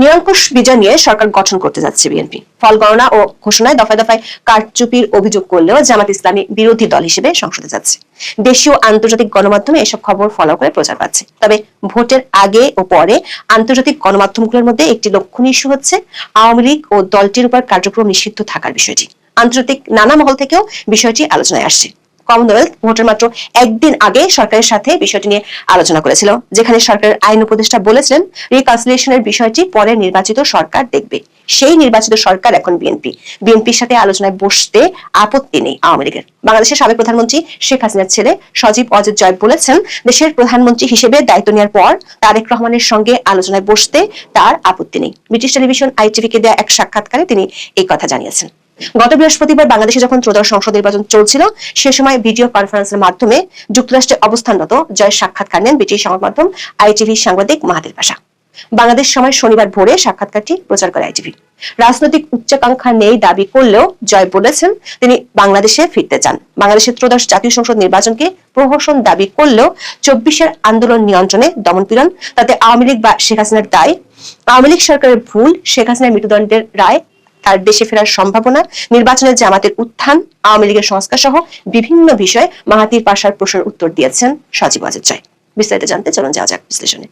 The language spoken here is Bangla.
নিরঙ্কুশ বিজয় নিয়ে সরকার গঠন করতে যাচ্ছে বিএনপি। ফল গণনা ও ঘোষণায় দফায় দফায় কারচুপির অভিযোগ করলেও জামাত ইসলামী বিরোধী দল হিসেবে সংসদে যাচ্ছে। দেশীয় আন্তর্জাতিক গণমাধ্যমে এসব খবর ফলো করে প্রচার পাচ্ছে। তবে ভোটের আগে ও পরে আন্তর্জাতিক গণমাধ্যমগুলোর মধ্যে একটি লক্ষণীয় ইস্যু হচ্ছে, আওয়ামী লীগ ও দলটির উপর কার্যক্রম নিষিদ্ধ থাকার বিষয়টি। আন্তর্জাতিক নানা মহল থেকেও বিষয়টি আলোচনায় আসছে। কমনওয়েলথ ভোটের মাত্র একদিন আগে সরকারের সাথে বিষয়টি নিয়ে আলোচনা করেছিল, যেখানে সরকারের আইন উপদেষ্টা বলেছিলেন রিকনসিলিয়েশনের বিষয়টি পরে নির্বাচিত সরকার দেখবে। সেই নির্বাচিত সরকার এখন বিএনপি বিএনপির সাথে আলোচনায় বসতে আপত্তি নেই আওয়ামী লীগের। বাংলাদেশের সাবেক প্রধানমন্ত্রী শেখ হাসিনার ছেলে সজীব অজিত জয় বলেছেন, দেশের প্রধানমন্ত্রী হিসেবে দায়িত্ব নেওয়ার পর তারেক রহমানের সঙ্গে আলোচনায় বসতে তার আপত্তি নেই। ব্রিটিশ টেলিভিশন আইটিভিকে দেওয়া এক সাক্ষাৎকারে তিনি এই কথা জানিয়েছেন। গত বৃহস্পতিবার বাংলাদেশে যখন ত্রয়োদশ সংসদ নির্বাচন চলছিল, সে সময় ভিডিও কনফারেন্সের মাধ্যমে যুক্তরাষ্ট্রে অবস্থানরত জয় সাক্ষাৎকার নেন ব্রিটিশ সংবাদ মাধ্যম আইটিভি সাংবাদিক মাহাতির পাশা। বাংলাদেশ সময় শনিবার ভোরে সাক্ষাৎকারটি প্রচার করে আইটিভি। রাজনৈতিক উচ্চাকাঙ্ক্ষা নেই দাবি করলেও জয় বলেছেন তিনি বাংলাদেশে ফিরতে চান। বাংলাদেশের ত্রয়োদশ জাতীয় সংসদ নির্বাচনকে প্রহসন দাবি করলেও চব্বিশের আন্দোলন নিয়ন্ত্রণে দমনপীড়ন তাতে আওয়ামী লীগ বা শেখ হাসিনার দায়। আওয়ামী লীগ সরকারের ভুল, শেখ হাসিনার মৃত্যুদণ্ডের রায় তার দেশে ফেরার সম্ভাবনা, নির্বাচনের জামাতের উত্থান, আওয়ামী লীগের সংস্কার সহ বিভিন্ন বিষয়ে মাহাতির পাশার প্রশ্নের উত্তর দিয়েছেন সজীব ওয়াজেদ জয় বিস্তারিত জানতে চলুন যাওয়া যাক বিশ্লেষণে।